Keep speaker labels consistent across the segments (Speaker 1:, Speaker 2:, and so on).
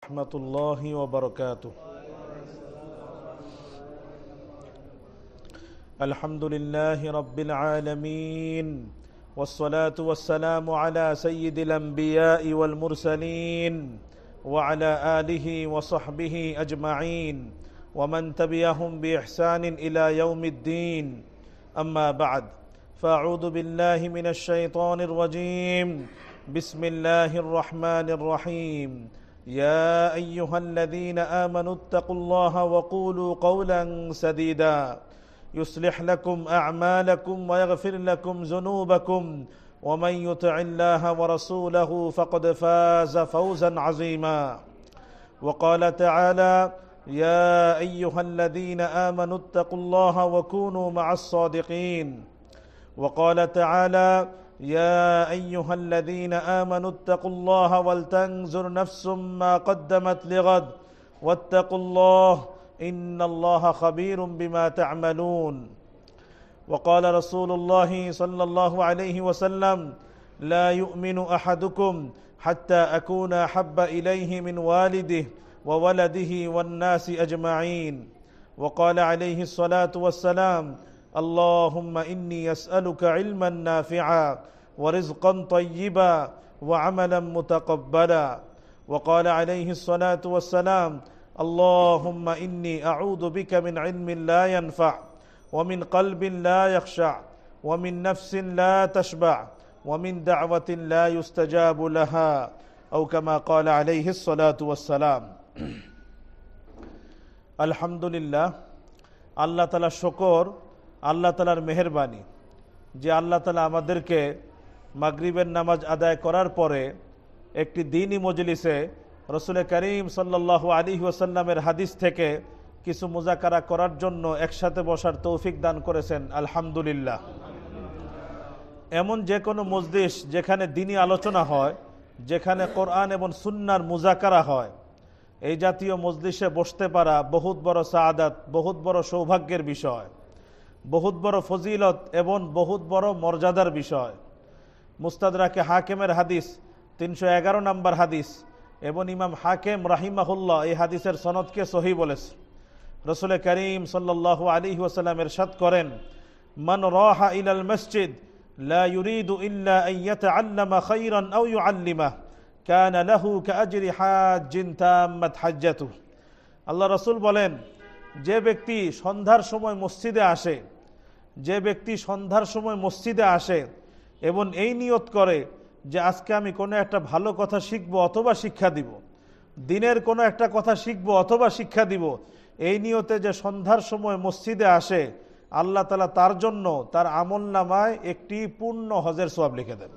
Speaker 1: ورحمة الله وبركاته. الحمد لله رب العالمين والصلاة والسلام على سيد الأنبياء والمرسلين وعلى آله وصحبه أجمعين ومن تبعهم بإحسان إلى يوم الدين. أما بعد فأعوذ بالله من الشيطان الرجيم. بسم الله الرحمن الرحيم. يا أيها الذين آمنوا اتقوا الله وقولوا قولا سديدا. يصلح لكم أعمالكم ويغفر لكم ذنوبكم. ومن يطع الله ورسوله فقد فاز فوزا عظيما. وقال تعالى يا أيها الذين آمنوا اتقوا الله وكونوا مع الصادقين. وقال تعالى يا أيها الذين آمنوا اتقوا الله ولتنظر نفس ما قدمت لغد واتقوا الله إن الله خبير بما تعملون. وقال رسول الله صلى الله عليه وسلم لا يؤمن أحدكم حتى أكون أحب إليه من والده وولده والناس أجمعين. وقال عليه الصلاة والسلام اللهم إني أسألك علما نافعا ورزقا طيبا وعملا متقبلا وقال عليه الصلاه والسلام اللهم اني اعوذ بك من علم لا ينفع ومن قلب لا يخشع ومن نفس لا تشبع ومن دعوه لا يستجاب لها او كما قال عليه الصلاه والسلام الحمد لله আল্লাহ তালা শকর আল্লাহ তালার মেহরবানি যে আল্লাহ তালা আমাদেরকে মাগরিবের নামাজ আদায় করার পরে একটি দিনই মজলিসে রসুল করিম সাল্লাহ আলী ওসাল্লামের হাদিস থেকে কিছু মোজাকারা করার জন্য একসাথে বসার তৌফিক দান করেছেন, আলহামদুলিল্লাহ। এমন যে কোনো মজলিস যেখানে দিনই আলোচনা হয়, যেখানে কোরআন এবং সুন্নার মুজাকারা হয়, এই জাতীয় মজলিসে বসতে পারা বহুত বড় সাদাত, বহুত বড় সৌভাগ্যের বিষয়, বহুত বড় ফজিলত এবং বহুত বড় মর্যাদার বিষয়। মুস্তাদাকে হাকেমের হাদিস, তিনশো এগারো নম্বর হাদিস, এবং ইমাম হাকেম রাহিমাহুল্লাহ এই হাদিসের সনদকে সহি বলেছে। রসুল করিম সাল্লাহ আলী ওসালাম এরশাদ করেন, মন রহা ইলাল মসজিদ, লা ইউরিদু ইল্লা লাহু হাজ্জাতু। আল্লাহ রসুল বলেন, যে ব্যক্তি সন্ধ্যার সময় মসজিদে আসে, যে ব্যক্তি সন্ধ্যার সময় মসজিদে আসে এবং এই নিয়ত করে যে আজকে আমি কোনো একটা ভালো কথা শিখব অথবা শিক্ষা দিব। দিনের কোনো একটা কথা শিখব অথবা শিক্ষা দিব। এই নিয়তে যে সন্ধ্যার সময় মসজিদে আসে, আল্লাহ তালা তার জন্য তার আমল নামায় একটি পূর্ণ হজের সোয়াব লিখে দেন।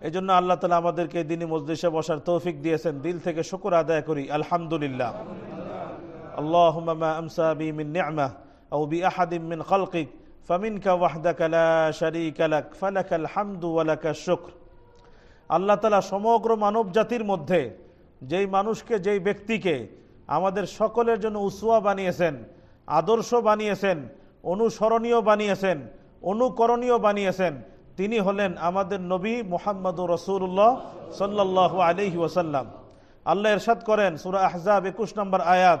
Speaker 1: এই জন্য আল্লাহ তালা আমাদেরকে দিনী মসজিদে বসার তৌফিক দিয়েছেন। দিল থেকে শুকুর আদায় করি। আলহামদুলিল্লাহ। আল্লাহ মিন আহাদিম মিন খালকিক। আল্লাহ তালা সমগ্র মানব জাতির মধ্যে যেই মানুষকে, যেই ব্যক্তিকে আমাদের সকলের জন্য উসুয়া বানিয়েছেন, আদর্শ বানিয়েছেন, অনুসরণীয় বানিয়েছেন, অনুকরণীয় বানিয়েছেন, তিনি হলেন আমাদের নবী মোহাম্মদুর রসুল্লাহ সাল্লাহ আলহি ওসাল্লাম আল্লাহ এরশাদ করেন, সুরা আহজাব একুশ নম্বর আয়াত,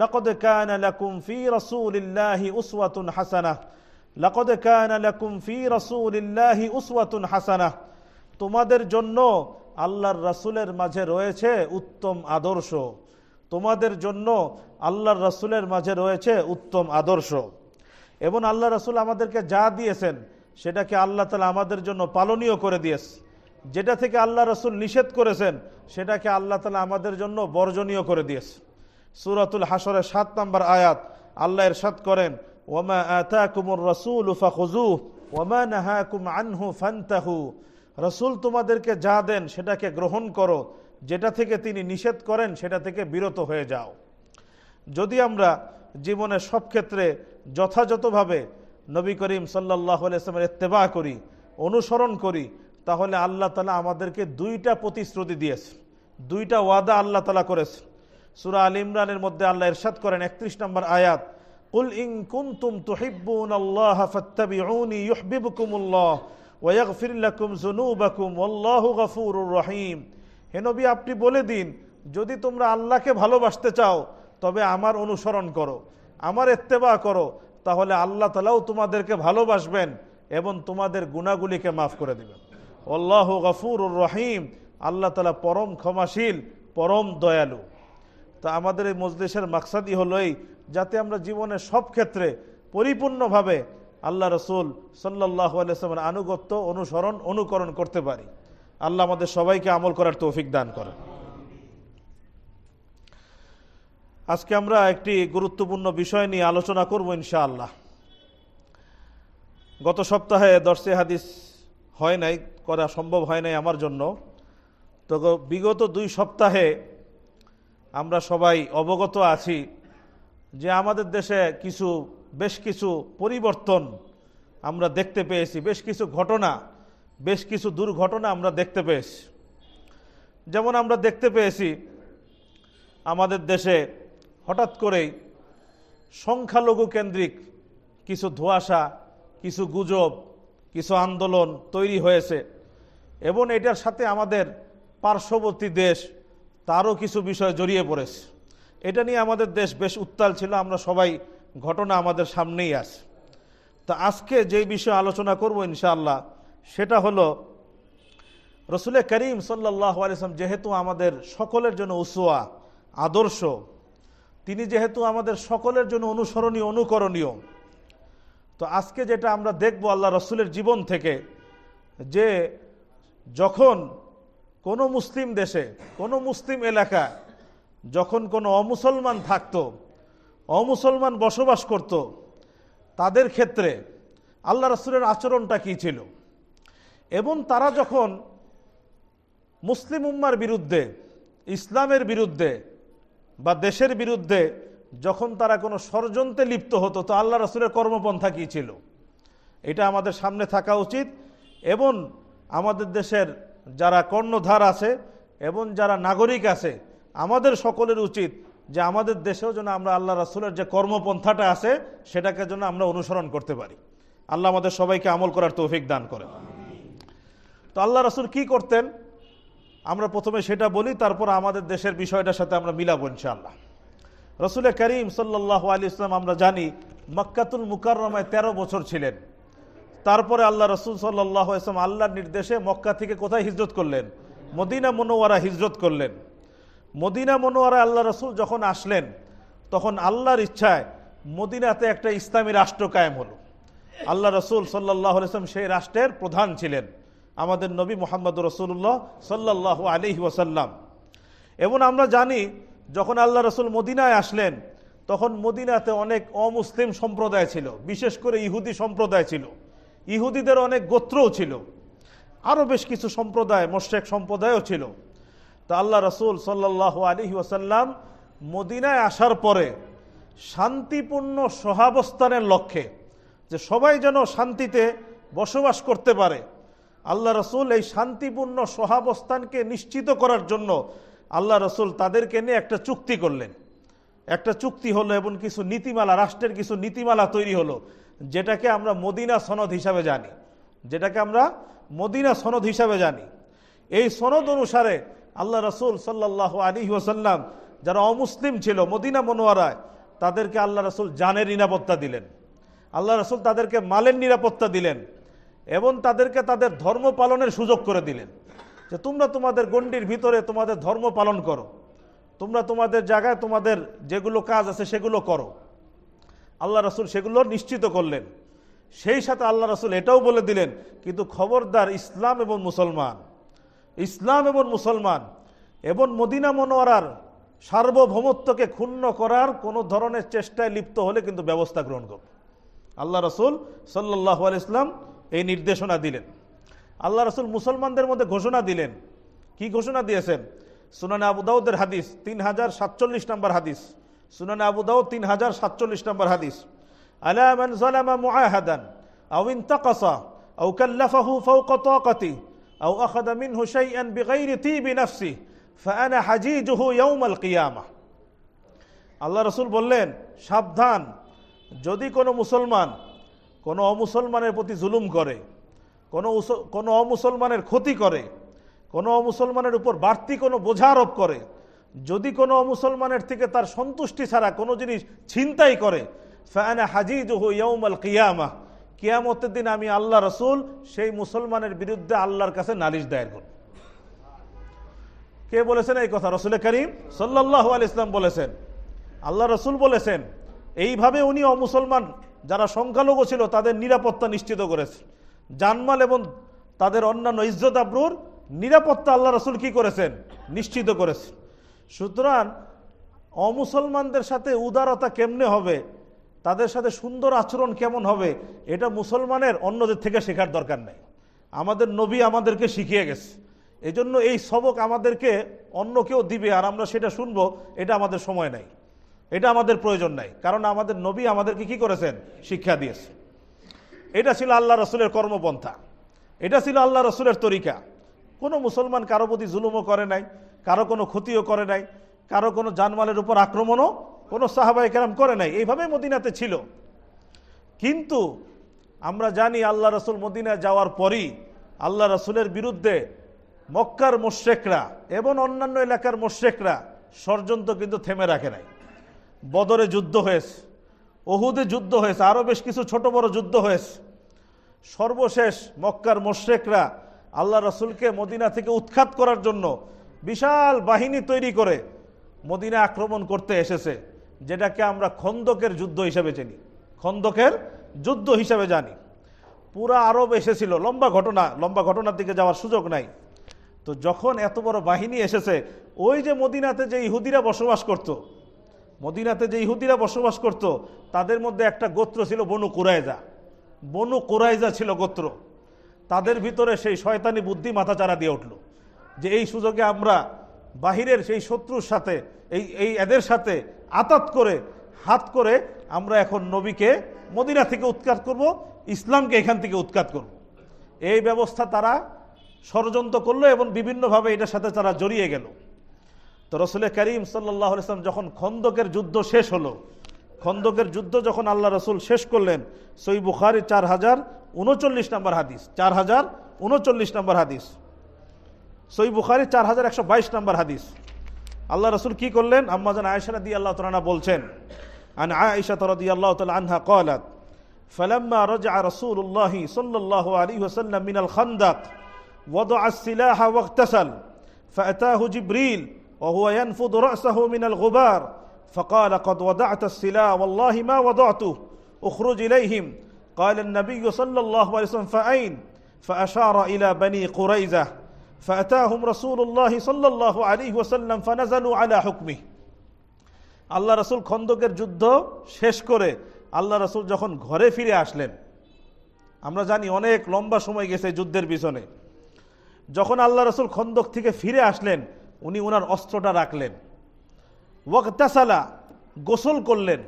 Speaker 1: লকদ কান লাকুম ফি রসুলিল্লাহি উসওয়াতুন হাসানাহ। লাকদ কানা লাকুম ফি রাসূলিল্লাহি উসওয়াতুন হাসানাহ তোমাদের জন্য আল্লাহর রাসূলের মাঝে রয়েছে উত্তম আদর্শ। তোমাদের জন্য আল্লাহর রাসূলের মাঝে রয়েছে উত্তম আদর্শ। এবং আল্লাহ রাসূল আমাদেরকে যা দিয়েছেন, সেটাকে আল্লাহ তালা আমাদের জন্য পালনীয় করে দিয়েছে। যেটা থেকে আল্লাহ রসুল নিষেধ করেছেন, সেটাকে আল্লাহ তালা আমাদের জন্য বর্জনীয় করে দিয়েছে। সুরাতুল হাসরের সাত নম্বর আয়াত, আল্লাহ এরশাদ করেন ওমা আতাকুমুর রসুল ফাখুজু ওমা নাহাকুম আনহু ফান্তাহু রসুল তোমাদেরকে যা দেন, সেটাকে গ্রহণ করো। যেটা থেকে তিনি নিষেধ করেন, সেটা থেকে বিরত হয়ে যাও। যদি আমরা জীবনের সব ক্ষেত্রে যথাযথভাবে নবী করিম সাল্লাহ ইসলামের ইত্তেবা করি, অনুসরণ করি, তাহলে আল্লাহ তালা আমাদেরকে দুইটা প্রতিশ্রুতি দিয়েছে দুইটা ওয়াদা আল্লাহ তালা করেছে সুরা আল ইমরানের মধ্যে আল্লাহ ইরশাদ করেন একত্রিশ নম্বর আয়াত কুল ইং কুনতুম তুহিব্বুন আল্লাহ ফাত্তাবিউনি ইউহিব্বুকুমুল্লাহ ওয়া ইয়াগফির লাকুম যুনুবাকুম ওয়াল্লাহু গফুরুর রহিম হে আপনি বলে দিন, যদি তোমরা আল্লাহকে ভালোবাসতে চাও, তবে আমার অনুসরণ করো, আমার এত্তেবা করো, তাহলে আল্লাহ তালাও তোমাদেরকে ভালোবাসবেন এবং তোমাদের গুণাগুলিকে মাফ করে দেবেন। আল্লাহ গফুর রহিম। আল্লাহ তালা পরম ক্ষমাশীল, পরম দয়ালু। তা আমাদের এই মজলিসের মাকসাদই হলো এই, যাতে আমরা জীবনের সব ক্ষেত্রে পরিপূর্ণভাবে আল্লাহ রসুল সাল্লাহ আলাইসলামের আনুগত্য, অনুসরণ, অনুকরণ করতে পারি। আল্লাহ আমাদের সবাইকে আমল করার তৌফিক দান করেন। আজকে আমরা একটি গুরুত্বপূর্ণ বিষয় নিয়ে আলোচনা করব ইনশাআল্লাহ। গত সপ্তাহে দর্শে হাদিস হয় নাই, করা সম্ভব হয় নাই আমার জন্য। তো বিগত দুই সপ্তাহে আমরা সবাই অবগত আছি যে আমাদের দেশে কিছু, বেশ কিছু পরিবর্তন আমরা দেখতে পেয়েছি, বেশ কিছু ঘটনা, বেশ কিছু দুর্ঘটনা আমরা দেখতে পেয়েছি। যেমন আমরা দেখতে পেয়েছি, আমাদের দেশে হঠাৎ করেই সংখ্যালঘু কেন্দ্রিক কিছু ধোঁয়াশা, কিছু গুজব, কিছু আন্দোলন তৈরি হয়েছে এবং এটার সাথে আমাদের পার্শ্ববর্তী দেশ তারও কিছু বিষয় জড়িয়ে পড়েছে। এটা নিয়ে আমাদের দেশ বেশ উত্তাল ছিল, আমরা সবাই ঘটনা আমাদের সামনেই আছে। তো আজকে যে বিষয়ে আলোচনা করব ইনশাআল্লাহ, সেটা হলো রসুলের করিম সাল্লাহ আলিয়াম যেহেতু আমাদের সকলের জন্য উসুয়া আদর্শ, তিনি যেহেতু আমাদের সকলের জন্য অনুসরণীয়, অনুকরণীয়, তো আজকে যেটা আমরা দেখব আল্লাহ রসুলের জীবন থেকে, যে যখন কোনো মুসলিম দেশে, কোনো মুসলিম এলাকায় যখন কোনো অমুসলমান থাকতো, অমুসলমান বসবাস করত, তাদের ক্ষেত্রে আল্লাহ রসুলের আচরণটা কী ছিল? এবং তারা যখন মুসলিম উম্মার বিরুদ্ধে, ইসলামের বিরুদ্ধে বা দেশের বিরুদ্ধে যখন তারা কোনো ষড়যন্ত্রে লিপ্ত হতো, তো আল্লাহ রসুলের কর্মপন্থা কী ছিল? এটা আমাদের সামনে থাকা উচিত এবং আমাদের দেশের যারা কর্ণধার আছে এবং যারা নাগরিক আছে, আমাদের সকলের উচিত যে আমাদের দেশেও যেন আমরা আল্লাহ রসুলের যে কর্মপন্থাটা আছে, সেটাকে যেন আমরা অনুসরণ করতে পারি। আল্লাহ আমাদের সবাইকে আমল করার তৌফিক দান করেন। তো আল্লাহ রসুল কি করতেন? আমরা প্রথমে সেটা বলি, তারপর আমাদের দেশের বিষয়টার সাথে আমরা মিলাবো ইনশাআল্লাহ। রসুলের করিম সাল্লাহ আলী ইসলাম আমরা জানি, মক্কাতুল মুকাররমায় ১৩ বছর ছিলেন। তারপরে আল্লাহ রসুল সাল্লাহ ইসলাম আল্লাহর নির্দেশে মক্কা থেকে কোথায় হিজরত করলেন? মদিনা মনোয়ারা হিজরত করলেন। মদিনা মনোয়ারা আল্লাহ রসুল যখন আসলেন, তখন আল্লাহর ইচ্ছায় মদিনাতে একটা ইসলামী রাষ্ট্র কায়েম হলো। আল্লাহ রসুল সাল্লাহ ইসলাম সেই রাষ্ট্রের প্রধান ছিলেন, আমাদের নবী মোহাম্মদ রসুল্লাহ সাল্লাহ আলি ওয়াসাল্লাম। এবং আমরা জানি, যখন আল্লাহ রসুল মদিনায় আসলেন, তখন মদিনাতে অনেক অমুসলিম সম্প্রদায় ছিল, বিশেষ করে ইহুদি সম্প্রদায় ছিল। ইহুদিদের অনেক গোত্রও ছিল। আরও বেশ কিছু সম্প্রদায়, মোশেক সম্প্রদায়ও ছিল। তা আল্লাহ রসুল সাল্লাহ আলী ওয়াসাল্লাম মদিনায় আসার পরে শান্তিপূর্ণ সহাবস্থানের লক্ষ্যে যে সবাই যেন শান্তিতে বসবাস করতে পারে, আল্লাহ রসুল এই শান্তিপূর্ণ সহাবস্থানকে নিশ্চিত করার জন্য আল্লাহ রসুল তাদেরকে নিয়ে একটা চুক্তি করলেন। একটা চুক্তি হলো এবং কিছু নীতিমালা, রাষ্ট্রের কিছু নীতিমালা তৈরি হলো। যেটাকে আমরা মদিনা সনদ হিসাবে জানি। যেটাকে আমরা মদিনা সনদ হিসাবে জানি। এই সনদ অনুসারে আল্লাহ রসুল সাল্লাহ আলী ওসাল্লাম যারা অমুসলিম ছিল মদিনা মনোয়ারায়, তাদেরকে আল্লাহ রসুল জানের নিরাপত্তা দিলেন। আল্লাহ রসুল তাদেরকে মালের নিরাপত্তা দিলেন এবং তাদেরকে তাদের ধর্ম পালনের সুযোগ করে দিলেন যে তোমরা তোমাদের গণ্ডির ভিতরে তোমাদের ধর্ম পালন করো। তোমরা তোমাদের জায়গায় তোমাদের যেগুলো কাজ আছে সেগুলো করো। আল্লাহ রসুল সেগুলো নিশ্চিত করলেন। সেই সাথে আল্লাহ রসুল এটাও বলে দিলেন, কিন্তু খবরদার ইসলাম এবং মুসলমান, ইসলাম এবং মুসলমান এবং মদিনা মনোয়ারার সার্বভৌমত্বকে ক্ষুণ্ণ করার কোনো ধরনের চেষ্টায় লিপ্ত হলে কিন্তু ব্যবস্থা গ্রহণ করবে। আল্লাহ রসুল সাল্লাহ ইসলাম এই নির্দেশনা দিলেন। আল্লাহ রসুল মুসলমানদের মধ্যে ঘোষণা দিলেন। কি ঘোষণা দিয়েছেন? সুনানে আবু দাউদের হাদিস, তিন হাজার সাতচল্লিশ নম্বর হাদিস। সুনানে আবু দাউদ তিন হাজার সাতচল্লিশ নম্বর হাদিস। আলা মান জালামা মুআহাদান, আও ইনতাকাসা, আও কাল্লাফাহু ফাওকা তাকাতি, আও আখাযা মিনহু শাইআন বিগাইরি তিবি নাফসি ফাআনা হাজিজুহু ইয়াউমাল কিয়ামাহ আল্লাহ রসুল বললেন, সাবধান, যদি কোনো মুসলমান কোনো অমুসলমানের প্রতি জুলুম করে, কোনো কোনো অমুসলমানের ক্ষতি করে, কোনো অমুসলমানের উপর বাড়তি কোনো বোঝা আরোপ করে যদি কোনো মুসলমানের থেকে তার সন্তুষ্টি ছাড়া কোনো জিনিস ছিনতাই করে ফ্যানা হাজিজ ইয়ৌমাল কিয়ামা, কিয়ামতের দিন আমি আল্লাহ রসুল সেই মুসলমানের বিরুদ্ধে আল্লাহর কাছে নালিশ দায়ের করব। কে বলেছেন এই কথা? রসুল করিম সাল্লাহ আল ইসলাম বলেছেন। আল্লাহ রসুল বলেছেন, এইভাবে উনি অমুসলমান যারা সংখ্যালঘু ছিল তাদের নিরাপত্তা নিশ্চিত করেছেন জানমাল এবং তাদের অন্যান্য ইজ্জত আব্রুর নিরাপত্তা আল্লাহ রসুল কি করেছেন? নিশ্চিত করেছেন সুতরাং অমুসলমানদের সাথে উদারতা কেমনে হবে? তাদের সাথে সুন্দর আচরণ কেমন হবে? এটা মুসলমানের অন্যদের থেকে শেখার দরকার নেই। আমাদের নবী আমাদেরকে শিখিয়ে গেছে। এজন্য এই সবক আমাদেরকে অন্য কেউ দিবে আর আমরা সেটা শুনব, এটা আমাদের সময় নাই। এটা আমাদের প্রয়োজন নাই। কারণ আমাদের নবী আমাদেরকে কি করেছেন? শিক্ষা দিয়েছে। এটা ছিল আল্লাহ রসুলের কর্মপন্থা। এটা ছিল আল্লাহ রসুলের তরিকা। কোনো মুসলমান কারও প্রতি জুলুমও করে নাই কারও কোনো ক্ষতিও করে নাই, কারও কোনো জানমালের উপর আক্রমণও কোনো সাহাবাই কেরাম করে নাই। এইভাবে মদিনাতে ছিল। কিন্তু আমরা জানি আল্লাহ রসুল মদিনা যাওয়ার পরই আল্লাহ রসুলের বিরুদ্ধে মক্কার মোশেকরা এবং অন্যান্য এলাকার মোশেকরা ষড়যন্ত্র কিন্তু থেমে রাখে নাই। বদরে যুদ্ধ হয়েছে, ওহুদে যুদ্ধ হয়েছে, আরও বেশ কিছু ছোট বড় যুদ্ধ হয়েছে। সর্বশেষ মক্কার মোশেকরা আল্লাহ রসুলকে মদিনা থেকে উৎখাত করার জন্য বিশাল বাহিনী তৈরি করে মদিনা আক্রমণ করতে এসেছে, যেটাকে আমরা খন্দকের যুদ্ধ হিসেবে চিনি। খন্দকের যুদ্ধ হিসাবে জানি। পুরা আরব এসেছিল, লম্বা ঘটনা, লম্বা ঘটনার দিকে যাওয়ার সুযোগ নাই। তো যখন এত বড় বাহিনী এসেছে, ওই যে মদিনাতে যে ইহুদিরা বসবাস করত। মদিনাতে যে ইহুদিরা বসবাস করত, তাদের মধ্যে একটা গোত্র ছিল বনু কুরাইজা বনু কুরাইজা ছিল গোত্র। তাদের ভিতরে সেই শয়তানি বুদ্ধি মাথাচাড়া দিয়ে উঠল। যে এই সুযোগে আমরা বাহিরের সেই শত্রুর সাথে, এই এই এদের সাথে আতাত করে, হাত করে আমরা এখন নবীকে মদিনা থেকে উৎখাত করব, ইসলামকে এখান থেকে উৎখাত করব। এই ব্যবস্থা তারা ষড়যন্ত্র করল এবং বিভিন্নভাবে এটার সাথে তারা জড়িয়ে গেল। তো রসুল করিম সাল্লাহ ইসলাম যখন খন্দকের যুদ্ধ শেষ হলো, খন্দকের যুদ্ধ যখন আল্লাহ রসুল শেষ করলেন, সই বুখারি চার হাজার উনচল্লিশ নম্বর হাদিস, চার হাজার উনচল্লিশ নম্বর হাদিস। সই বুখারি চার হাজার একশো বাইশ নম্বর হাদিস আল্লাহ রসুল কি করলেন আম্মাজান আয়সা দি আল্লাহ তালা বলছেন আন আয়সা তরদি আল্লাহ তালা আনহা কলাত فلما رجع رسول الله صلى الله عليه وسلم من الخندق وضع السلاح واغتسل فأتاه جبريل وهو ينفض رأسه من الغبار فقال قد وضعت السلاح والله ما وضعته اخرج إليهم قال النبي صلى الله عليه وسلم فأين فأشار إلى بني قريزة فأتاهم رسول الله صلى الله عليه وسلم فنزلوا على حكمه আল্লাহ রসুল খন্দকের যুদ্ধ শেষ করে আল্লাহ রসুল যখন ঘরে ফিরে আসলেন আমরা জানি অনেক লম্বা সময় গেছে যুদ্ধের পিছনে যখন আল্লাহ রসুল খন্দক থেকে ফিরে আসলেন উনি ওনার অস্ত্রটা রাখলেন ওয়াক্তাসালা গোসল করলেন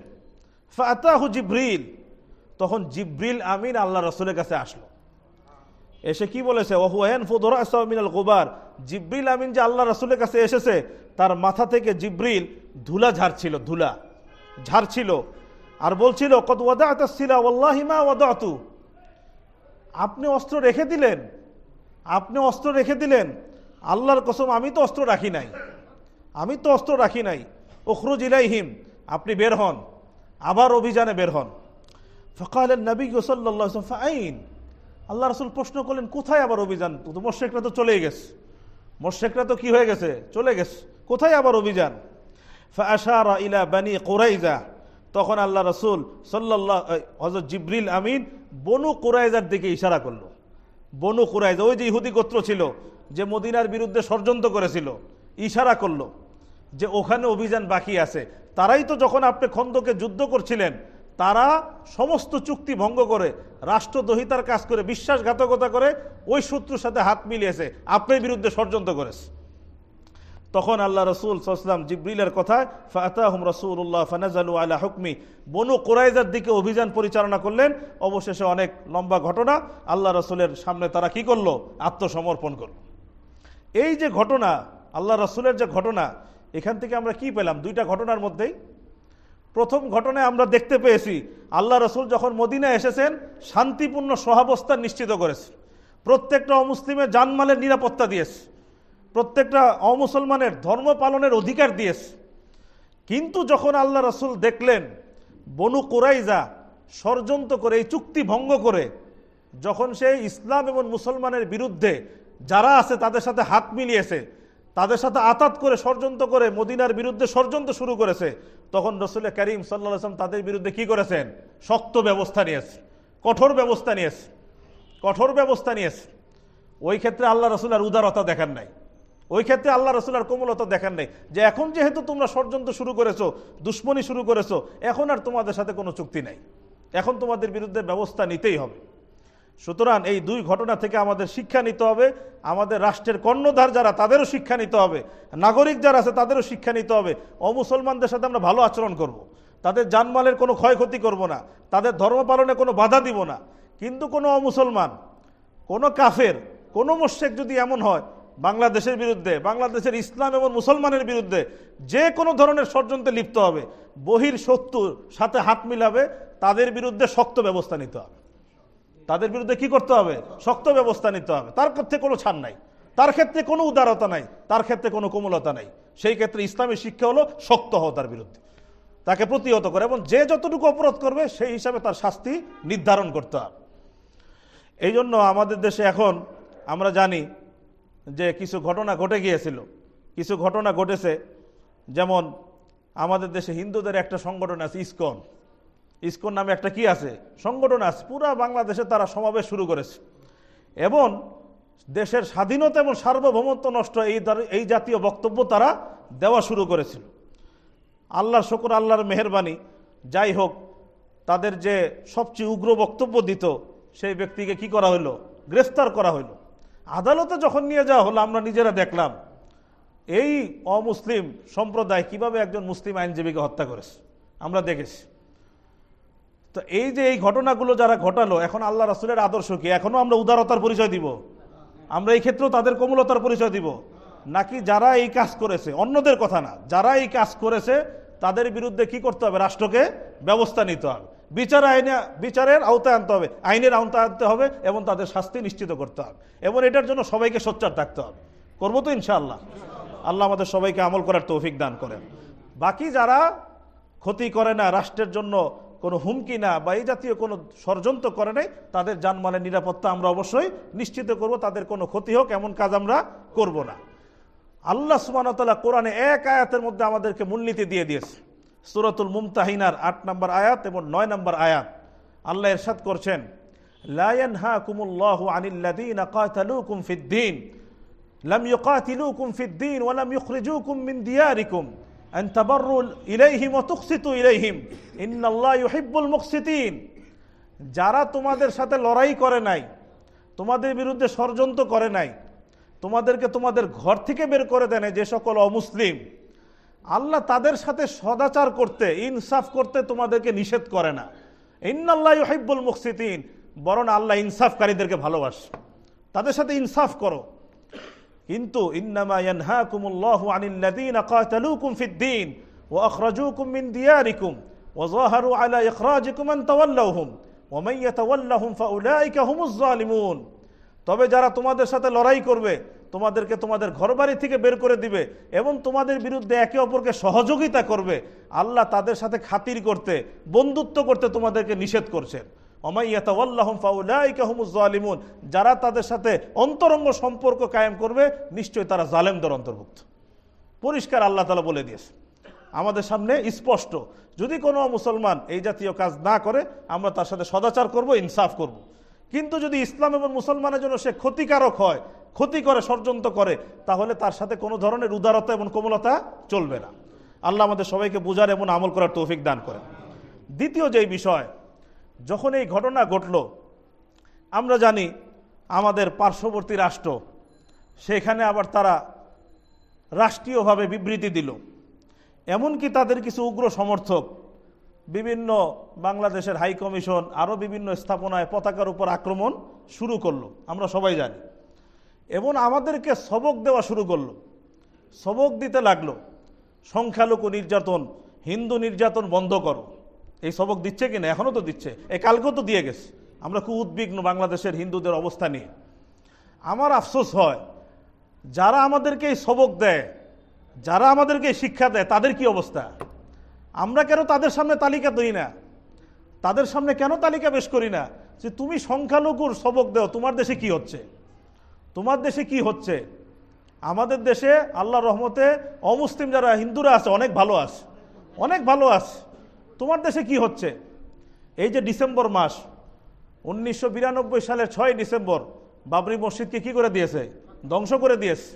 Speaker 1: ফাতাহু জিব্রিল তখন জিব্রিল আমিন আল্লাহ রসুলের কাছে আসলো এসে কি বলেছে? ওহুয়ান ফুদরা মিনাল গোবার। জিব্রিল আমিন যে আল্লাহ রসুলের কাছে এসেছে, তার মাথা থেকে জিব্রিল ধুলা ঝাড়ছিল ধুলা ঝাড়ছিল। আর বলছিল কত ওয়াল্লাহিমা ওয়াদাতু আপনি অস্ত্র রেখে দিলেন, আপনি অস্ত্র রেখে দিলেন, আল্লাহর কসম আমি তো অস্ত্র রাখি নাই। আমি তো অস্ত্র রাখি নাই। ওখরুজ ইলাইহিম, আপনি বের হন। আবার অভিযানে বের হন। ফকালেন নবী সাল্লাহ ফাইন আল্লাহ রসুল প্রশ্ন করলেন, কোথায় আবার অভিযান? মোর্শেকরা তো চলেই গেছে। মোর্শেকরা তো কি হয়ে গেছে? চলে গেছে। কোথায় আবার অভিযান? ইলা বানি কোরাইজা। তখন আল্লাহ রসুল সাল্লাহ হজরত জিব্রিল আমিন বনু কোরাইজার দিকে ইশারা করল। বনু কোরাইজা, ওই যে ইহুদি গোত্র ছিল, যে মদিনার বিরুদ্ধে ষড়যন্ত্র করেছিল, ইশারা করল যে ওখানে অভিযান বাকি আছে। তারাই তো যখন আপনি খন্দকে যুদ্ধ করছিলেন তারা সমস্ত চুক্তি ভঙ্গ করে, রাষ্ট্রদ্রোহিতার কাজ করে, বিশ্বাসঘাতকতা করে, ওই শত্রুর সাথে হাত মিলিয়েছে। আপনার বিরুদ্ধে ষড়যন্ত্র করেছে। তখন আল্লাহ রসুল সাল্লাম জিব্রিলের কথায় ফাতাহম রসুল্লাহ ফানাজালু আলা হুকমি। বনু কোরাইজার দিকে অভিযান পরিচালনা করলেন। অবশেষে অনেক লম্বা ঘটনা, আল্লাহ রসুলের সামনে তারা কি করল? আত্মসমর্পণ করল। এই যে ঘটনা, আল্লাহ রসুলের যে ঘটনা, এখান থেকে আমরা কি পেলাম? দুইটা ঘটনার মধ্যেই প্রথম ঘটনায় আমরা দেখতে পেয়েছি, আল্লাহ রসুল যখন মদিনা এসেছেন, শান্তিপূর্ণ সহাবস্থান নিশ্চিত করেছে। প্রত্যেকটা অমুসলিমের জানমালের নিরাপত্তা দিয়েছে। প্রত্যেকটা অমুসলমানের ধর্ম পালনের অধিকার দিয়েছে। কিন্তু যখন আল্লাহ রসুল দেখলেন, বনু কোরাইজা ষড়যন্ত্র করে, এই চুক্তি ভঙ্গ করে, যখন সে ইসলাম এবং মুসলমানের বিরুদ্ধে যারা আছে তাদের সাথে হাত মিলিয়েছে, তাদের সাথে আতাত করে ষড়যন্ত্র করে মদিনার বিরুদ্ধে ষড়যন্ত্র শুরু করেছে তখন রসুল করিম সাল্লাহ আসলাম তাদের বিরুদ্ধে কি করেছেন? শক্ত ব্যবস্থা নিয়েছে। কঠোর ব্যবস্থা নিয়েছে। কঠোর ব্যবস্থা নিয়েছে। ওই ক্ষেত্রে আল্লাহ রসুল আর উদারতা দেখান নাই। ওই ক্ষেত্রে আল্লাহ রসুল আর কোমলতা দেখান নেই যে এখন যেহেতু তোমরা ষড়যন্ত্র শুরু করেছ, দুশ্মনী শুরু করেছ, এখন আর তোমাদের সাথে কোনো চুক্তি নাই। এখন তোমাদের বিরুদ্ধে ব্যবস্থা নিতেই হবে। সুতরাং এই দুই ঘটনা থেকে আমাদের শিক্ষা নিতে হবে, আমাদের রাষ্ট্রের কর্ণধার যারা, তাদেরও শিক্ষা নিতে হবে, নাগরিক যারা আছে, তাদেরও শিক্ষা নিতে হবে। অমুসলমানদের সাথে আমরা ভালো আচরণ করব। তাদের জানমালের কোনো ক্ষয়ক্ষতি করব না, তাদের ধর্ম পালনে কোনো বাধা দিব না। কিন্তু কোনো অমুসলমান, কোনো কাফের, কোনো মোশেক যদি এমন হয়, বাংলাদেশের বিরুদ্ধে, বাংলাদেশের ইসলাম এবং মুসলমানের বিরুদ্ধে যে কোনো ধরনের ষড়যন্ত্রে লিপ্ত হবে, বহির শত্রুর সাথে হাত মিলাবে, তাদের বিরুদ্ধে শক্ত ব্যবস্থা নিতে হবে। তাদের বিরুদ্ধে কি করতে হবে? শক্ত ব্যবস্থা নিতে হবে। তার ক্ষেত্রে কোনো ছাড় নাই। তার ক্ষেত্রে কোনো উদারতা নাই। তার ক্ষেত্রে কোনো কোমলতা নাই। সেই ক্ষেত্রে ইসলামের শিক্ষা হলো শক্ত হওয়া তার বিরুদ্ধে। তাকে প্রতিহত করে এবং যে যতটুকু অপরাধ করবে, সেই হিসাবে তার শাস্তি নির্ধারণ করতে হবে। এই জন্য আমাদের দেশে এখন আমরা জানি যে কিছু ঘটনা ঘটে গিয়েছিল। কিছু ঘটনা ঘটেছে। যেমন আমাদের দেশে হিন্দুদের একটা সংগঠন আছে, ইসকন। ইসকন নামে একটা কি আছে? সংগঠন আছে। পুরা বাংলাদেশে তারা সমাবেশ শুরু করেছে। এবং দেশের স্বাধীনতা এবং সার্বভৌমত্ব নষ্ট এই এই জাতীয় বক্তব্য তারা দেওয়া শুরু করেছিল। আল্লাহর শকুর, আল্লাহর মেহরবানি, যাই হোক, তাদের যে সবচেয়ে উগ্র বক্তব্য দিত, সেই ব্যক্তিকে কি করা হলো গ্রেফতার করা হলো আদালতে যখন নিয়ে যাওয়া হলো, আমরা নিজেরা দেখলাম, এই অমুসলিম সম্প্রদায় কীভাবে একজন মুসলিম আইনজীবীকে হত্যা করেছে। আমরা দেখেছি। তো এই যে এই ঘটনাগুলো যারা ঘটালো, এখন আল্লাহ রাসুলের আদর্শ কি? এখনও আমরা উদারতার পরিচয় দিব? আমরা এই ক্ষেত্রেও তাদের কোমলতার পরিচয় দিব? নাকি যারা এই কাজ করেছে, অন্যদের কথা না, যারা এই কাজ করেছে, তাদের বিরুদ্ধে কি করতে হবে? রাষ্ট্রকে ব্যবস্থা নিতে হবে। বিচার আইনে, বিচারের আওতায় আনতে হবে, আইনের আওতায় আনতে হবে এবং তাদের শাস্তি নিশ্চিত করতে হবে। এবং এটার জন্য সবাইকে সোচ্চার থাকতে হবে। করব তো ইনশাআল্লাহ। আল্লাহ আমাদের সবাইকে আমল করার তৌফিক দান করেন। বাকি যারা ক্ষতি করে না, রাষ্ট্রের জন্য কোনো হুমকি না বা এই জাতীয় কোনো ষড়যন্ত্র করে নাই, তাদের যানমালের নিরাপত্তা আমরা অবশ্যই নিশ্চিত করব, তাদের কোনো ক্ষতি হোক, এমন কাজ আমরা করব না। আল্লাহ সুবাহতাল্লাহ কোরআনে এক আয়াতের মধ্যে আমাদেরকে মূলনীতি দিয়ে দিয়েছে। সুরতুল মুমতাহিনার আট নম্বর আয়াত এবং নয় নম্বর আয়াত। আল্লাহ এরশাদ করছেন লায়ন হা কুমুল্লাহ আনিল্লাদিন আকাতালুকুম ফিদ্দিন লাম ইউকাতিলুকুম ফিদ্দিন ওয়ালাম ইউখরিজুকুম মিন দিয়ারিকুম। أن تبروا إليهم وتقسطوا إليهم إن الله يحب المقسطين যারা তোমাদের সাথে লড়াই করে নাই তোমাদের বিরুদ্ধে ষড়যন্ত্র করে নাই তোমাদেরকে তোমাদের ঘর থেকে বের করে দেয় নাই যে সকল অমুসলিম আল্লাহ তাদের সাথে সদাচার করতে ইনসাফ করতে তোমাদেরকে নিষেধ করে না ইন্নাল্লাহ ইহিব্বুল মুকসিতিন বরং আল্লাহ ইনসাফকারীদেরকে ভালোবাসে তাদের সাথে ইনসাফ করো কিন্তু তবে যারা তোমাদের সাথে লড়াই করবে, তোমাদেরকে তোমাদের ঘরবাড়ি থেকে বের করে দিবে এবং তোমাদের বিরুদ্ধে একে অপরকে সহযোগিতা করবে, আল্লাহ তাদের সাথে খাতির করতে, বন্ধুত্ব করতে তোমাদেরকে নিষেধ করছেন। জালিমুন। যারা তাদের সাথে অন্তরঙ্গ সম্পর্ক কায়েম করবে, নিশ্চয়ই তারা জালেমদের অন্তর্ভুক্ত। পরিষ্কার আল্লাহ তালা বলে দিয়েছে। আমাদের সামনে স্পষ্ট, যদি কোনো মুসলমান এই জাতীয় কাজ না করে, আমরা তার সাথে সদাচার করব, ইনসাফ করব। কিন্তু যদি ইসলাম এবং মুসলমানের জন্য সে ক্ষতিকারক হয়, ক্ষতি করে, ষড়যন্ত্র করে, তাহলে তার সাথে কোনো ধরনের উদারতা এবং কোমলতা চলবে না। আল্লাহ আমাদের সবাইকে বোঝার এবং আমল করার তৌফিক দান করেন। দ্বিতীয় যেই বিষয় যখন এই ঘটনা ঘটল, আমরা জানি আমাদের পার্শ্ববর্তী রাষ্ট্র, সেখানে আবার তারা রাষ্ট্রীয়ভাবে বিবৃতি দিল। এমনকি তাদের কিছু উগ্র সমর্থক, বিভিন্ন বাংলাদেশের হাই কমিশন, আরও বিভিন্ন স্থাপনায় পতাকার উপর আক্রমণ শুরু করল, আমরা সবাই জানি। এবং আমাদেরকে সবক দেওয়া শুরু করল। সবক দিতে লাগল, সংখ্যালঘু নির্যাতন, হিন্দু নির্যাতন বন্ধ করো। এই সবক দিচ্ছে কিনা? এখনও তো দিচ্ছে। এই কালকেও তো দিয়ে গেছে। আমরা খুব উদ্বিগ্ন বাংলাদেশের হিন্দুদের অবস্থা নিয়ে। আমার আফসোস হয়, যারা আমাদেরকে এই সবক দেয়, যারা আমাদেরকে শিক্ষা দেয়, তাদের কি অবস্থা? আমরা কেন তাদের সামনে তালিকা দিই না? তাদের সামনে কেন তালিকা পেশ করি না? যে তুমি সংখ্যালঘুর সবক দেও, তোমার দেশে কি হচ্ছে? তোমার দেশে কি হচ্ছে? আমাদের দেশে আল্লাহ রহমতে অমুসলিম যারা হিন্দুরা আছে, অনেক ভালো আছে। অনেক ভালো আছে। তোমার দেশে কি হচ্ছে? এই যে ডিসেম্বর মাস, উনিশশো বিরানব্বই সালের ছয় ডিসেম্বর, বাবরি মসজিদকে কি করে দিয়েছে? ধ্বংস করে দিয়েছে।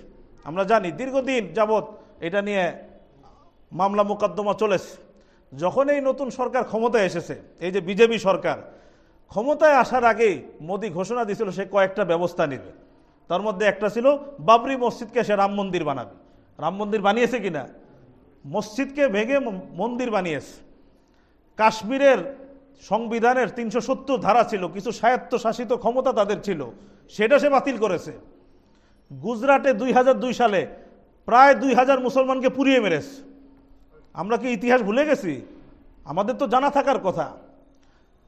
Speaker 1: আমরা জানি, দীর্ঘদিন যাবৎ এটা নিয়ে মামলা মোকদ্দমা চলেছে। যখন এই নতুন সরকার ক্ষমতায় এসেছে, এই যে বিজেপি সরকার, ক্ষমতায় আসার আগেই মোদী ঘোষণা দিয়েছিল সে কয়েকটা ব্যবস্থা নেবে। তার মধ্যে একটা ছিল, বাবরি মসজিদকে সে রাম মন্দির বানাবে। রাম মন্দির বানিয়েছে কিনা? মসজিদকে ভেঙে মন্দির বানিয়েছে। কাশ্মীরের সংবিধানের তিনশো সত্তর ধারা ছিল, কিছু স্বায়ত্তশাসিত ক্ষমতা তাদের ছিল, সেটা সে বাতিল করেছে। গুজরাটে দুই সালে প্রায় দুই হাজার মুসলমানকে পুড়িয়ে মেরেছে। আমরা কি ইতিহাস ভুলে গেছি? আমাদের তো জানা থাকার কথা।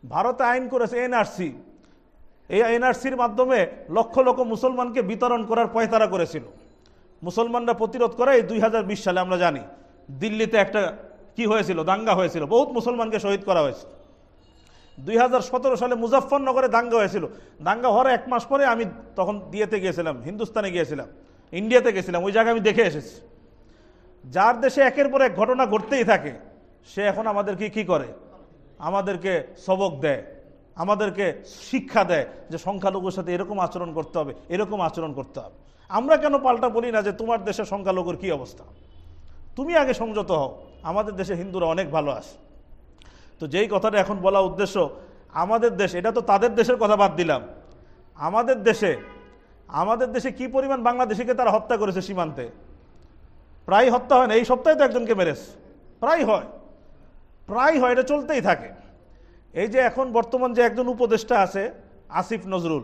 Speaker 1: ভারতে আইন করেছে এনআরসি। এই এনআরসির মাধ্যমে লক্ষ লক্ষ মুসলমানকে বিতরণ করার পয়তারা করেছিল। মুসলমানরা প্রতিরোধ করে এই দুই হাজার বিশ সালে, আমরা জানি। দিল্লিতে একটা কি হয়েছিল? দাঙ্গা হয়েছিল। বহুত মুসলমানকে শহীদ করা হয়েছে। দুই হাজার সতেরো সালে মুজাফফরনগরে দাঙ্গা হয়েছিল। দাঙ্গা হওয়ার এক মাস পরে আমি তখন দিয়েতে গিয়েছিলাম, হিন্দুস্তানে গিয়েছিলাম, ইন্ডিয়াতে গেছিলাম ওই জায়গায় আমি দেখে এসেছি। যার দেশে একের পর এক ঘটনা ঘটতেই থাকে, সে এখন আমাদেরকে কি করে? আমাদেরকে সবক দেয়, আমাদেরকে শিক্ষা দেয় যে সংখ্যালঘুর সাথে এরকম আচরণ করতে হবে, এরকম আচরণ করতে হবে। আমরা কেন পাল্টা বলি না যে তোমার দেশে সংখ্যালঘুর কি অবস্থা? তুমি আগে সংযত হও। আমাদের দেশে হিন্দুরা অনেক ভালো আছে। তো যেই কথাটা এখন বলা উদ্দেশ্য, আমাদের দেশ, এটা তো তাদের দেশের কথা বাদ দিলাম। আমাদের দেশে আমাদের দেশে কি পরিমাণ বাংলাদেশিকে তারা হত্যা করেছে সীমান্তে? প্রায় হত্যা হয় না, এই সপ্তাহে তো একজনকে মেরেছে। প্রায় হয়। প্রায় হয়, এটা চলতেই থাকে। এই যে এখন বর্তমান যে একজন উপদেষ্টা আছে, আসিফ নজরুল,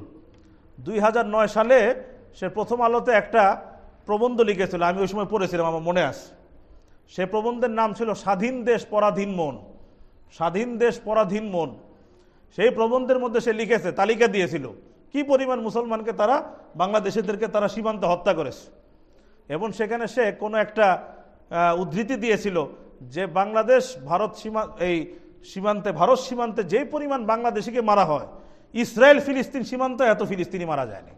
Speaker 1: দুই হাজার নয় সালে সে প্রথম আলোতে একটা প্রবন্ধ লিখেছিল, আমি ওই সময় পড়েছিলাম, আমার মনে আছে। সে প্রবন্ধের নাম ছিল স্বাধীন দেশ পরাধীন মন। স্বাধীন দেশ পরাধীন মন। সেই প্রবন্ধের মধ্যে সে লিখেছে, তালিকা দিয়েছিল, কি পরিমাণ মুসলমানকে তারা, বাংলাদেশিদেরকে তারা সীমান্তে হত্যা করেছে। এবং সেখানে সে কোনো একটা উদ্ধৃতি দিয়েছিল যে বাংলাদেশ, ভারত সীমা, এই সীমান্তে, ভারত সীমান্তে যেই পরিমাণ বাংলাদেশিকে মারা হয়, ইসরায়েল, ফিলিস্তিন সীমান্ত এত ফিলিস্তিনি মারা যায়নি।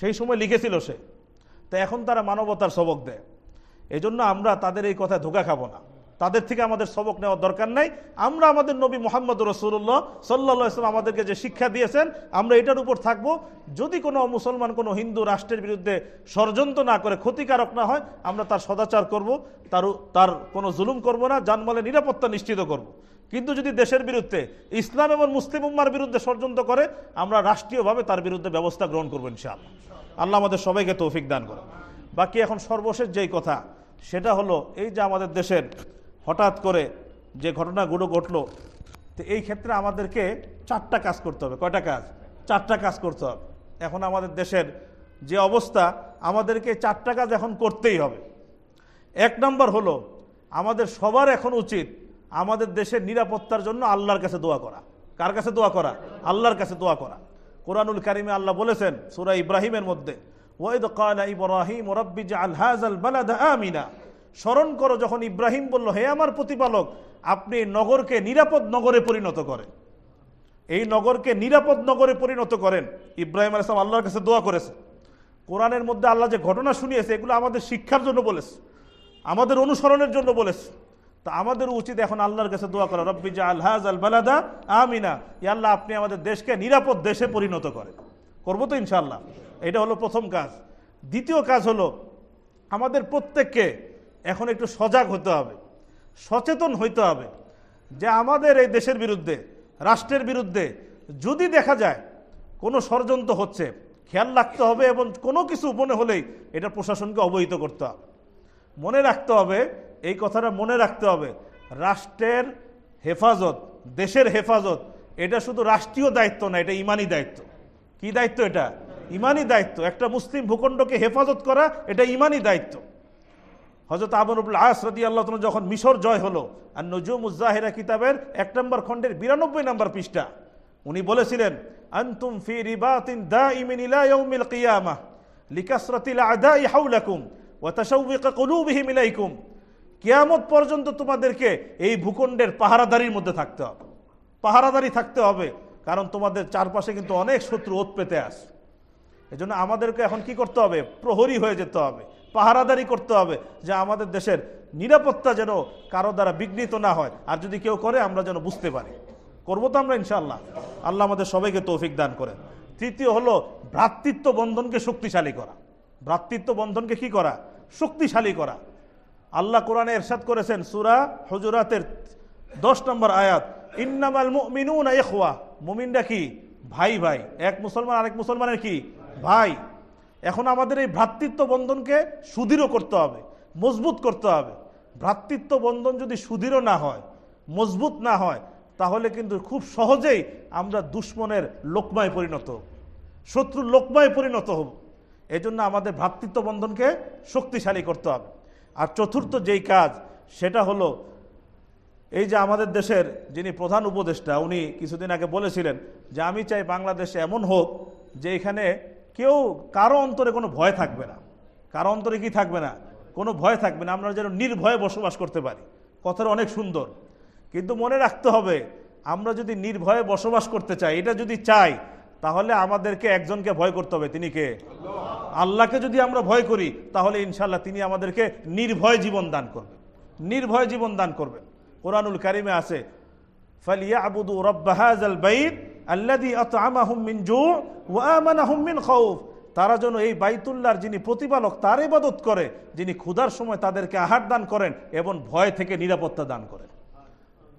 Speaker 1: সেই সময় লিখেছিল সে। তা এখন তারা মানবতার সবক দেয়। এজন্য আমরা তাদের এই কথায় ধোকা খাব না। তাদের থেকে আমাদের সবক নেওয়ার দরকার নাই। আমরা আমাদের নবী মোহাম্মদ রসুল্লাহ সাল্লা ইসলাম আমাদেরকে যে শিক্ষা দিয়েছেন, আমরা এটার উপর থাকব। যদি কোনো মুসলমান, কোনো হিন্দু রাষ্ট্রের বিরুদ্ধে ষড়যন্ত্র না করে, ক্ষতিকারক না হয়, আমরা তার সদাচার করব, তার তার কোনো জুলুম করব না জানমালের নিরাপত্তা নিশ্চিত করব। কিন্তু যদি দেশের বিরুদ্ধে, ইসলাম এবং মুসলিম উম্মার বিরুদ্ধে ষড়যন্ত্র করে, আমরা রাষ্ট্রীয়ভাবে তার বিরুদ্ধে ব্যবস্থা গ্রহণ করব ইনশাআল্লাহ। আল্লাহ আমাদের সবাইকে তৌফিক দান করে বাকি এখন সর্বশেষ যেই কথা সেটা হলো এই যে আমাদের দেশের হঠাৎ করে যে ঘটনাগুলো ঘটলো, তো এই ক্ষেত্রে আমাদেরকে চারটা কাজ করতে হবে। কয়টা কাজ? চারটা কাজ করতে হবে। এখন আমাদের দেশের যে অবস্থা, আমাদেরকে চারটা কাজ এখন করতেই হবে। এক নম্বর হলো, আমাদের সবার এখন উচিত আমাদের দেশের নিরাপত্তার জন্য আল্লাহর কাছে দোয়া করা। কার কাছে দোয়া করা? আল্লাহর কাছে দোয়া করা। কোরআনুল কারিমে আল্লাহ বলেছেন, সুরা ইব্রাহিমের মধ্যে বালাদা আমিনা। স্মরণ করো, যখন ইব্রাহিম বলল, হে আমার প্রতিপালক, আপনি নগরকে নিরাপদ নগরে পরিণত করেন। এই নগরকে নিরাপদ নগরে পরিণত করেন। ইব্রাহিম আলাইসলাম আল্লাহর কাছে দোয়া করেছে। কোরআনের মধ্যে আল্লাহ যে ঘটনা শুনিয়েছে, এগুলো আমাদের শিক্ষার জন্য বলেছে, আমাদের অনুসরণের জন্য বলেছে। তা আমাদের উচিত এখন আল্লাহর কাছে দোয়া করা, রব্বি জা আলহাজ আল বালাদা আমিনা। আল্লাহ, আপনি আমাদের দেশকে নিরাপদ দেশে পরিণত করেন। করব তো ইনশাল্লাহ এটা হলো প্রথম কাজ। দ্বিতীয় কাজ হলো, আমাদের প্রত্যেককে এখন একটু সজাগ হতে হবে, সচেতন হইতে হবে যে আমাদের এই দেশের বিরুদ্ধে, রাষ্ট্রের বিরুদ্ধে যদি দেখা যায় কোনো ষড়যন্ত্র হচ্ছে, খেয়াল রাখতে হবে এবং কোনো কিছু মনে হলেই এটা প্রশাসনকে অবহিত করতে হবে। মনে রাখতে হবে, এই কথাটা মনে রাখতে হবে, রাষ্ট্রের হেফাজত, দেশের হেফাজত, এটা শুধু রাষ্ট্রীয় দায়িত্ব না, এটা ইমানি দায়িত্ব। কি দায়িত্ব এটা? ইমানি দায়িত্ব। একটা মুসলিম ভূখণ্ডকে হেফাজত করা, এটা ইমানই দায়িত্ব। হজরত আবনুল আস রদি আল্লাহ যখন মিশর জয় হলো আর নজুম উজ্জাহিরা কিতাবের এক নম্বর খণ্ডের বিরানব্বই নম্বর পৃষ্ঠা, উনি বলেছিলেন, আন্তুম ফি রিবাতিন দাইমিন ইলা ইয়াউমিল কিয়ামাহ লিকাসরাতিল আদাই হাউলাকুম ওয়া তাশাউবিকা কুলুবিহিম ইলাইকুম। কিয়ামত পর্যন্ত তোমাদেরকে এই ভূখণ্ডের পাহারাদারির মধ্যে থাকতে হবে। পাহারাদারি থাকতে হবে, কারণ তোমাদের চারপাশে কিন্তু অনেক শত্রু ওত পেতে আসে এজন্য আমাদেরকে এখন কি করতে হবে? প্রহরী হয়ে যেতে হবে, পাহারাদারি করতে হবে, যে আমাদের দেশের নিরাপত্তা যেন কারও দ্বারা বিঘ্নিত না হয়। আর যদি কেউ করে, আমরা যেন বুঝতে পারি। করব তো আমরা ইনশাল্লাহ আল্লাহ আমাদের সবাইকে তৌফিক দান করেন। তৃতীয় হলো ভ্রাতৃত্ব বন্ধনকে শক্তিশালী করা। ভ্রাতৃত্ব বন্ধনকে কি করা? শক্তিশালী করা। আল্লাহ কোরআনে এরশাদ করেছেন সুরা হজুরাতের দশ নম্বর আয়াত, ইন্নামাল মুমিনুনা ইখওয়া। মুমিনরা কি? ভাই ভাই। এক মুসলমান, আরেক মুসলমানের কি? ভাই, এখন আমাদের এই ভ্রাতৃত্ব বন্ধনকে সুদৃঢ় করতে হবে, মজবুত করতে হবে। ভ্রাতৃত্ব বন্ধন যদি সুদৃঢ় না হয়, মজবুত না হয়, তাহলে কিন্তু খুব সহজেই আমরা দুশ্মনের লোকমায় পরিণত হব, শত্রুর লোকমায় পরিণত হব। এই জন্য আমাদের ভ্রাতৃত্ব বন্ধনকে শক্তিশালী করতে হবে। আর চতুর্থ যেই কাজ, সেটা হলো এই যে আমাদের দেশের যিনি প্রধান উপদেষ্টা, উনি কিছুদিন আগে বলেছিলেন যে, আমি চাই বাংলাদেশে এমন হোক যে, এখানে কেউ কারও অন্তরে কোনো ভয় থাকবে না। কারও অন্তরে কি থাকবে না? কোনো ভয় থাকবে না। আমরা যেন নির্ভয়ে বসবাস করতে পারি। কথাটা অনেক সুন্দর। কিন্তু মনে রাখতে হবে, আমরা যদি নির্ভয়ে বসবাস করতে চাই, এটা যদি চাই, তাহলে আমাদেরকে একজনকে ভয় করতে হবে। তিনি কে? আল্লাহকে যদি আমরা ভয় করি, তাহলে ইনশাল্লাহ তিনি আমাদেরকে নির্ভয় জীবন দান করবেন। নির্ভয় জীবন দান করবেন। কোরআনুল কারিমে আছে, ফালিয়াবুদু রাব্ব হাযাল বাইত আল্লাযী আত'আমাহুম মিন জু' ওয়া আমানাহুম মিন খাউফ। তারা যেন এই বাইতুল্লাহর যিনি প্রতিপালক, তার ইবাদত করে, যিনি ক্ষুধার সময় তাদেরকে আহার দান করেন এবং ভয় থেকে নিরাপত্তা দান করেন।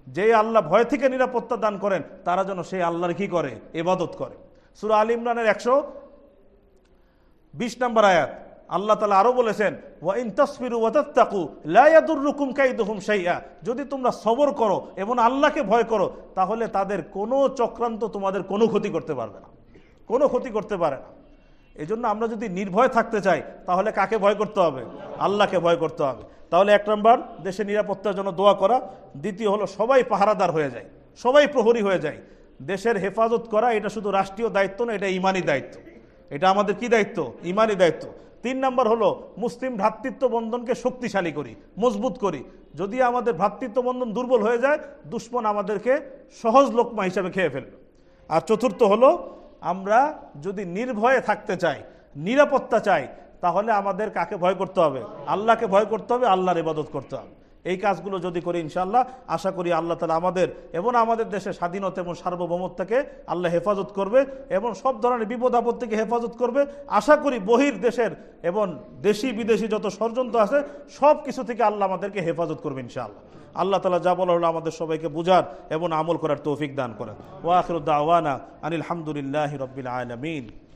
Speaker 1: যে আল্লাহ ভয় থেকে নিরাপত্তা দান করেন, তারা যেন সেই আল্লাহর কি করে? এবাদত করে। সুরা আল ইমরানের একশো বিশ নম্বর আয়াত। আল্লাহ তালা আরও বলেছেন ওয়াইন তসফিরু ওয়াতাত্তাকু লা ইয়াদুররুকুম কাইদুহুম শাইআ। যদি তোমরা সবর করো এবং আল্লাহকে ভয় করো, তাহলে তাদের কোনো চক্রান্ত তোমাদের কোনো ক্ষতি করতে পারবে না। কোনো ক্ষতি করতে পারে না। এই জন্য আমরা যদি নির্ভয় থাকতে চাই, তাহলে কাকে ভয় করতে হবে? আল্লাহকে ভয় করতে হবে। তাহলে এক নম্বর দেশের নিরাপত্তার জন্য দোয়া করা। দ্বিতীয় হলো, সবাই পাহারাদার হয়ে যায়, সবাই প্রহরী হয়ে যায়। দেশের হেফাজত করা, এটা শুধু রাষ্ট্রীয় দায়িত্ব না, এটা ইমানি দায়িত্ব। এটা আমাদের কি দায়িত্ব? ইমানি দায়িত্ব। তিন নম্বর হলো মুসলিম ভ্রাতৃত্ব বন্ধনকে শক্তিশালী করি, মজবুত করি। যদি আমাদের ভ্রাতৃত্ব বন্ধন দুর্বল হয়ে যায়, দুশ্মন আমাদেরকে সহজ লোকমা হিসাবে খেয়ে ফেলবে। আর চতুর্থ হলো, আমরা যদি নির্ভয়ে থাকতে চাই, নিরাপত্তা চাই, তাহলে আমাদের কাকে ভয় করতে হবে? আল্লাহকে ভয় করতে হবে, আল্লাহর ইবাদত করতে হবে। এই কাজগুলো যদি করি ইনশাল্লাহ আশা করি আল্লাহ তালা আমাদের এবং আমাদের দেশের স্বাধীনতা এবং সার্বভৌমত্বকে আল্লাহ হেফাজত করবে এবং সব ধরনের বিপদ আপদ থেকে হেফাজত করবে। আশা করি বহির দেশের এবং দেশি বিদেশি যত ষড়যন্ত্র আছে, সব কিছু থেকে আল্লাহ আমাদেরকে হেফাজত করবে ইনশাআল্লাহ। আল্লাহ তালা যা বলা হলো আমাদের সবাইকে বুঝার এবং আমল করার তৌফিক দান করেন। ওয়াখিরুদ্দাওয়ানা আনিল হামদুলিল্লাহ রবিল আলমিন।